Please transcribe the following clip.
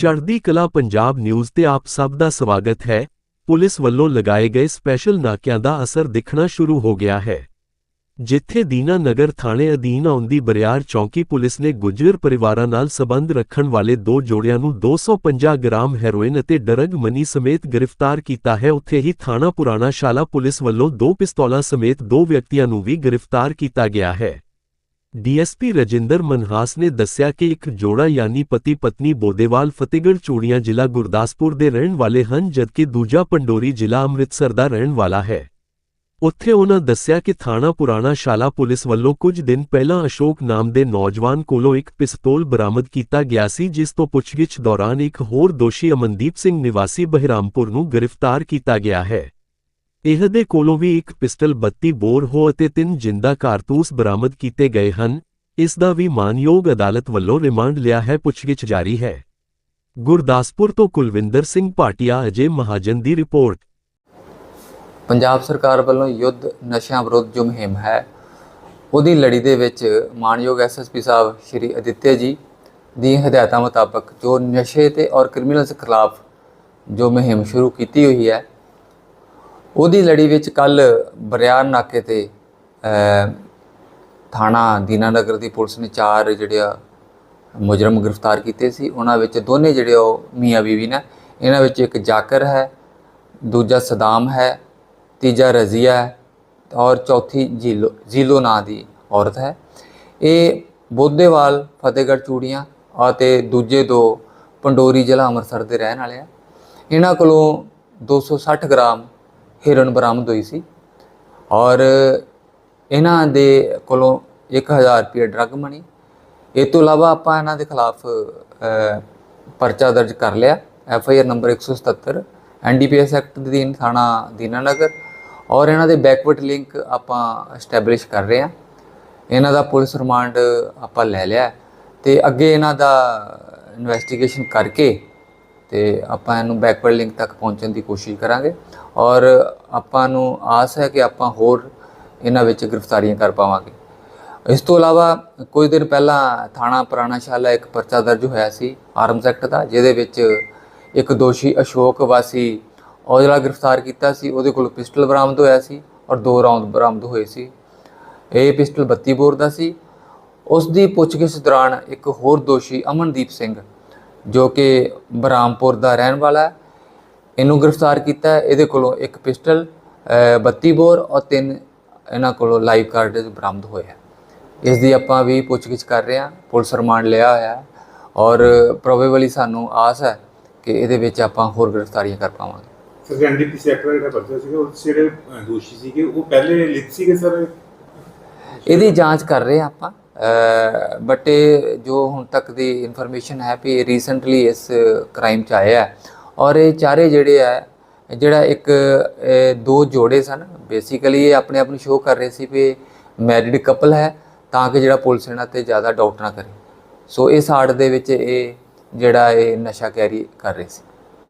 ਚੜ੍ਹਦੀ ਕਲਾ ਪੰਜਾਬ ਨਿਊਜ਼ ਤੇ ਆਪ ਸਭ ਦਾ ਸਵਾਗਤ ਹੈ। ਪੁਲਿਸ ਵੱਲੋਂ ਲਗਾਏ ਗਏ ਸਪੈਸ਼ਲ ਨਾਕਿਆਂ ਦਾ ਅਸਰ ਦਿਖਣਾ ਸ਼ੁਰੂ ਹੋ ਗਿਆ ਹੈ। ਜਿੱਥੇ ਦੀਨਾ ਨਗਰ ਥਾਣੇ ਅਧੀਨ ਆਉਂਦੀ ਬਰਿਆਰ ਚੌਂਕੀ ਪੁਲਿਸ ਨੇ ਗੁੱਜਰ ਪਰਿਵਾਰਾਂ ਨਾਲ ਸਬੰਧ ਰੱਖਣ ਵਾਲੇ ਦੋ ਜੋੜਿਆਂ ਨੂੰ 250 ਗ੍ਰਾਮ ਹੈਰੋਇਨ ਅਤੇ ਡਰਗ ਮਨੀ ਸਮੇਤ ਗ੍ਰਿਫਤਾਰ ਕੀਤਾ ਹੈ। ਉੱਥੇ ਹੀ ਥਾਣਾ ਪੁਰਾਣਾ ਸ਼ਾਲਾ ਪੁਲਿਸ ਵੱਲੋਂ ਦੋ ਪਿਸਤੌਲਾਂ ਸਮੇਤ ਦੋ ਵਿਅਕਤੀਆਂ ਨੂੰ ਵੀ ਗ੍ਰਿਫਤਾਰ ਕੀਤਾ ਗਿਆ ਹੈ। ਡੀਐਸਪੀ ਰਜਿੰਦਰ ਮਨਹਾਸ ਨੇ ਦੱਸਿਆ ਕਿ ਇੱਕ ਜੋੜਾ ਯਾਨੀ ਪਤੀ ਪਤਨੀ ਬੋਦੇਵਾਲ ਫਤਿਹਗੜ੍ਹ ਚੂੜੀਆਂ ਜ਼ਿਲ੍ਹਾ ਗੁਰਦਾਸਪੁਰ ਦੇ ਰਹਿਣ ਵਾਲੇ ਹਨ, ਜਦਕਿ ਦੂਜਾ ਪੰਡੋਰੀ ਜ਼ਿਲ੍ਹਾ ਅੰਮ੍ਰਿਤਸਰ ਦਾ ਰਹਿਣ ਵਾਲਾ ਹੈ। ਉੱਥੇ ਉਹਨਾਂ ਦੱਸਿਆ ਕਿ ਥਾਣਾ ਪੁਰਾਣਾ ਸ਼ਾਲਾ ਪੁਲਿਸ ਵੱਲੋਂ ਕੁਝ ਦਿਨ ਪਹਿਲਾਂ ਅਸ਼ੋਕ ਨਾਮ ਦੇ ਨੌਜਵਾਨ ਕੋਲੋਂ ਇੱਕ ਪਿਸਤੌਲ ਬਰਾਮਦ ਕੀਤਾ ਗਿਆ ਸੀ, ਜਿਸ ਤੋਂ ਪੁੱਛਗਿੱਛ ਦੌਰਾਨ ਇੱਕ ਹੋਰ ਦੋਸ਼ੀ ਅਮਨਦੀਪ ਸਿੰਘ ਨਿਵਾਸੀ ਬਹਿਰਾਮਪੁਰ ਨੂੰ ਗ੍ਰਿਫਤਾਰ ਕੀਤਾ ਗਿਆ ਹੈ। ਇਹਦੇ ਕੋਲੋਂ ਵੀ ਇੱਕ ਪਿਸਟਲ 32 ਬੋਰ ਹੋ ਅਤੇ ਤਿੰਨ ਜਿੰਦਾ ਕਾਰਤੂਸ ਬਰਾਮਦ ਕੀਤੇ ਗਏ ਹਨ। ਇਸ ਦਾ ਵੀ ਮਾਨਯੋਗ ਅਦਾਲਤ ਵੱਲੋਂ ਰਿਮਾਂਡ ਲਿਆ ਹੈ, ਪੁੱਛਗਿੱਛ ਜਾਰੀ ਹੈ। ਗੁਰਦਾਸਪੁਰ ਤੋਂ ਕੁਲਵਿੰਦਰ ਸਿੰਘ ਭਾਟੀਆ, ਅਜੇ ਮਹਾਜਨ ਦੀ ਰਿਪੋਰਟ। ਪੰਜਾਬ ਸਰਕਾਰ ਵੱਲੋਂ ਯੁੱਧ ਨਸ਼ਿਆਂ ਵਿਰੁੱਧ ਜੋ ਮੁਹਿੰਮ ਹੈ, ਉਹਦੀ ਲੜੀ ਦੇ ਵਿੱਚ ਮਾਨਯੋਗ ਐਸਐਸਪੀ ਸਾਹਿਬ ਸ਼੍ਰੀ ਅਦਿੱਤਿਆ ਜੀ ਦੀ ਹਦਾਇਤਾਂ ਮੁਤਾਬਕ ਜੋ ਨਸ਼ੇ ਤੇ ਔਰ ਕ੍ਰਿਮੀਨਲਸ ਖਿਲਾਫ ਜੋ ਮੁਹਿੰਮ ਸ਼ੁਰੂ ਕੀਤੀ ਹੋਈ ਹੈ ਉਹਦੀ ਲੜੀ ਵਿੱਚ ਕੱਲ ਬਰਿਆਰ ਨਾਕੇ ਤੇ ਅ, ਥਾਣਾ ਦੀਨਾਨਗਰ ਦੀ ਪੁਲਿਸ ਨੇ ਚਾਰ ਜਿਹੜੇ ਆ ਮੁਜਰਮ ਗ੍ਰਿਫਤਾਰ ਕੀਤੇ ਸੀ। ਉਹਨਾਂ ਵਿੱਚ ਦੋਨੇ ਜਿਹੜੇ ਉਹ ਮੀਆਂ ਬੀਵੀ ਨੇ। ਇਹਨਾਂ ਵਿੱਚ ਇੱਕ ਜਾਕਰ ਹੈ ਦੂਜਾ ਸਦਾਮ ਹੈ ਤੀਜਾ ਰਜ਼ੀਆ ਹੈ ਔਰ ਚੌਥੀ ਜੀਲੋ ਜੀਲੋ ਨਾਂ ਦੀ ਔਰਤ ਹੈ। ਇਹ ਬੋਧੇਵਾਲ ਫਤਿਹਗੜ੍ਹ ਚੂੜੀਆਂ ਅਤੇ ਦੂਜੇ ਦੋ ਪੰਡੋਰੀ ਜ਼ਿਲ੍ਹਾ ਅੰਮ੍ਰਿਤਸਰ ਦੇ ਰਹਿਣ ਵਾਲੇ ਆ। ਇਹਨਾਂ ਕੋਲੋਂ 260 ਗ੍ਰਾਮ ਹੀਰੋਇਨ ਬਰਾਮਦ ਹੋਈ ਸੀ ਔਰ ਇਹਨਾਂ ਦੇ ਕੋਲੋਂ 1000 ਰੁਪਏ ਡਰੱਗ ਮਣੀ ਇਹ ਤੋਂ ਇਲਾਵਾ ਆਪਾਂ ਇਹਨਾਂ ਦੇ ਖਿਲਾਫ ਪਰਚਾ ਦਰਜ ਕਰ ਲਿਆ F I R number 177 NDPS act ਦੇ ਅਧੀਨ ਥਾਣਾ ਦੀਨਾਨਗਰ ਔਰ ਇਹਨਾਂ ਦੇ ਬੈਕਵਰਡ ਲਿੰਕ ਆਪਾਂ ਐਸਟੈਬਲਿਸ਼ ਕਰ ਰਹੇ ਹਾਂ। ਇਹਨਾਂ ਦਾ ਪੁਲਿਸ ਰਿਮਾਂਡ ਆਪਾਂ ਲੈ ਲਿਆ ਹੈ ਤੇ ਅੱਗੇ ਇਹਨਾਂ ਦਾ ਇਨਵੈਸਟੀਗੇਸ਼ਨ ਕਰਕੇ ਤੇ ਆਪਾਂ ਇਹਨੂੰ ਬੈਕਵਰਡ ਲਿੰਕ ਤੱਕ ਪਹੁੰਚਣ ਦੀ ਕੋਸ਼ਿਸ਼ ਕਰਾਂਗੇ। ਔਰ ਆਪਾਂ ਨੂੰ ਆਸ ਹੈ ਕਿ ਆਪਾਂ ਹੋਰ ਇਹਨਾਂ ਵਿੱਚ ਗ੍ਰਿਫਤਾਰੀਆਂ ਕਰ ਪਾਵਾਂਗੇ। ਇਸ ਤੋਂ ਇਲਾਵਾ ਕੁਝ ਦਿਨ ਪਹਿਲਾਂ ਥਾਣਾ ਪੁਰਾਣਾਸ਼ਾਲਾ ਇੱਕ ਪਰਚਾ ਦਰਜ ਹੋਇਆ ਸੀ ਆਰਮਸ ਐਕਟ ਦਾ, ਜਿਹਦੇ ਵਿੱਚ ਇੱਕ ਦੋਸ਼ੀ ਅਸ਼ੋਕ ਵਾਸੀ ਔਜਲਾ ਗ੍ਰਿਫਤਾਰ ਕੀਤਾ ਸੀ। ਉਹਦੇ ਕੋਲ ਪਿਸਟਲ ਬਰਾਮਦ ਹੋਇਆ ਸੀ ਔਰ ਦੋ ਰਾਉਂਡ ਬਰਾਮਦ ਹੋਏ ਸੀ। ਇਹ ਪਿਸਟਲ 32 ਬੋਰ ਦਾ ਸੀ। ਉਸ ਦੀ ਪੁੱਛਗਿੱਛ ਦੌਰਾਨ ਇੱਕ ਹੋਰ ਦੋਸ਼ੀ ਅਮਨਦੀਪ ਸਿੰਘ ਜੋ ਕਿ ਬਰਾਮਪੁਰ ਦਾ ਰਹਿਣ ਵਾਲਾ ਹੈ। ਇਹਨੂੰ ਗ੍ਰਿਫਤਾਰ ਕੀਤਾ ਹੈ। ਇਹਦੇ ਕੋਲੋਂ ਇੱਕ ਪਿਸਟਲ ਅ, 32 ਬੋਰ ਔਰ ਤਿੰਨ ਇਹਨਾਂ ਕੋਲੋਂ ਲਾਈਵ ਕਾਰਡ ਬਰਾਮਦ ਹੋਏ ਹੈ। ਇਸ ਦੀ ਆਪਾਂ ਵੀ ਪੁੱਛਗਿੱਛ ਕਰ ਰਹੇ ਹਾਂ। ਪੁਲਿਸ ਰਿਮਾਂਡ ਲਿਆ ਹੋਇਆ ਹੈ ਔਰ ਪ੍ਰੋਬੇਬਲੀ ਸਾਨੂੰ ਆਸ ਹੈ ਕਿ ਇਹਦੇ ਵਿੱਚ ਆਪਾਂ ਹੋਰ ਗ੍ਰਿਫਤਾਰੀਆਂ ਕਰ ਪਾਵਾਂਗੇ। ਸਰ ਐਨਡੀਪੀ ਸੈਕਟਰ ਜਿਹੜਾ ਪਰਚਾ ਸੀਗਾ ਉਹ ਜਿਹੜੇ ਦੋਸ਼ੀ ਸੀਗੇ। ਉਹ ਪਹਿਲੇ ਲਿਖ ਸੀਗੇ ਸਰ? ਇਹਦੀ ਜਾਂਚ ਕਰ ਰਹੇ ਹਾਂ ਆਪਾਂ। ਬਟ ਇਹ ਜੋ ਹੁਣ ਤੱਕ ਦੀ ਇਨਫੋਰਮੇਸ਼ਨ ਹੈ ਵੀ ਰੀਸੈਂਟਲੀ ਇਸ ਕ੍ਰਾਈਮ ਚ ਆਇਆ ਹੈ ਔਰ ਇਹ ਚਾਰੇ ਜਿਹੜੇ ਆ ਜਿਹੜਾ ਇੱਕ ਦੋ ਜੋੜੇ ਸਨ ਬੇਸਿਕਲੀ ਇਹ ਆਪਣੇ ਆਪ ਨੂੰ ਸ਼ੋਅ ਕਰ ਰਹੇ ਸੀ ਵੀ ਮੈਰਿਡ ਕਪਲ ਹੈ ਤਾਂ ਕਿ ਜਿਹੜਾ ਪੁਲਿਸ ਇਹਨਾਂ ਤੇ ਜ਼ਿਆਦਾ ਡਾਊਟ ਨਾ ਕਰੇ। ਸੋ ਇਸ ਆੜ ਦੇ ਵਿੱਚ ਇਹ ਜਿਹੜਾ ਇਹ ਨਸ਼ਾ ਕੈਰੀ ਕਰ ਰਹੇ ਸੀ।